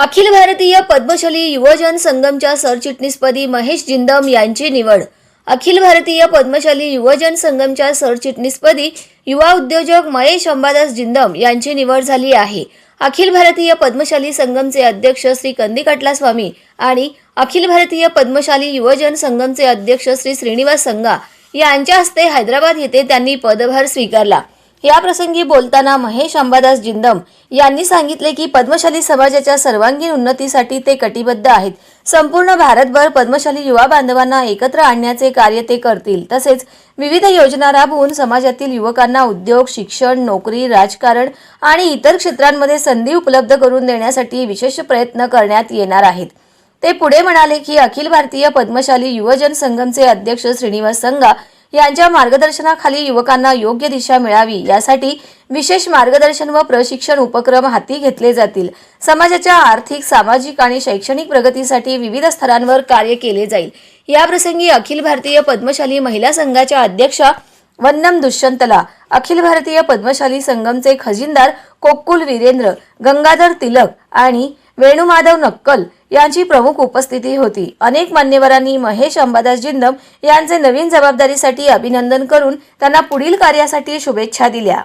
अखिल भारतीय पद्मशाली युवजन संगमच्या सरचिटणीसपदी महेश जिंदम यांची निवड. अखिल भारतीय पद्मशाली युवजन संगमच्या सरचिटणीसपदी युवा उद्योजक महेश अंबादास जिंदम यांची निवड झाली आहे. अखिल भारतीय पद्मशाली संगमचे अध्यक्ष श्री कंदिकटला स्वामी आणि अखिल भारतीय पद्मशाली युवजन संगमचे अध्यक्ष श्री श्रीनिवास संगा यांच्या हस्ते हैदराबाद येथे त्यांनी पदभार स्वीकारला. या प्रसंगी बोलताना महेश अंबादास जिंदम यांनी सांगितले की पद्मशाली समाजाच्या सर्वांगीण उन्नतीसाठी ते कटिबद्ध आहेत. संपूर्ण भारतभर पद्मशाली युवा बांधवांना एकत्र आणण्याचे कार्य ते करतील. तसेच विविध योजना राबवून समाजातील युवकांना उद्योग शिक्षण नोकरी राजकारण आणि इतर क्षेत्रांमध्ये संधी उपलब्ध करून देण्यासाठी विशेष प्रयत्न करण्यात येणार आहेत. ते पुढे म्हणाले की अखिल भारतीय पद्मशाली युवजन संघमचे अध्यक्ष श्रीनिवास संघा यांच्या मार्गदर्शनाखाली युवकांना योग्य दिशा मिळावी यासाठी विशेष मार्गदर्शन व प्रशिक्षण उपक्रम हाती घेतले जातील. समाजाच्या आर्थिक सामाजिक आणि शैक्षणिक प्रगतीसाठी विविध स्तरांवर कार्य केले जाईल. या प्रसंगी अखिल भारतीय पद्मशाली महिला संघाच्या अध्यक्षा वन्नम दुष्यंतला अखिल भारतीय पद्मशाली संगमचे खजिनदार कोक्कुल वीरेंद्र गंगाधर तिलक आणि वेणुमाधव नक्कल यांची प्रमुख उपस्थिती होती. अनेक मान्यवरांनी महेश अंबादास जिंदम यांचे नवीन जबाबदारीसाठी अभिनंदन करून त्यांना पुढील कार्यासाठी शुभेच्छा दिल्या.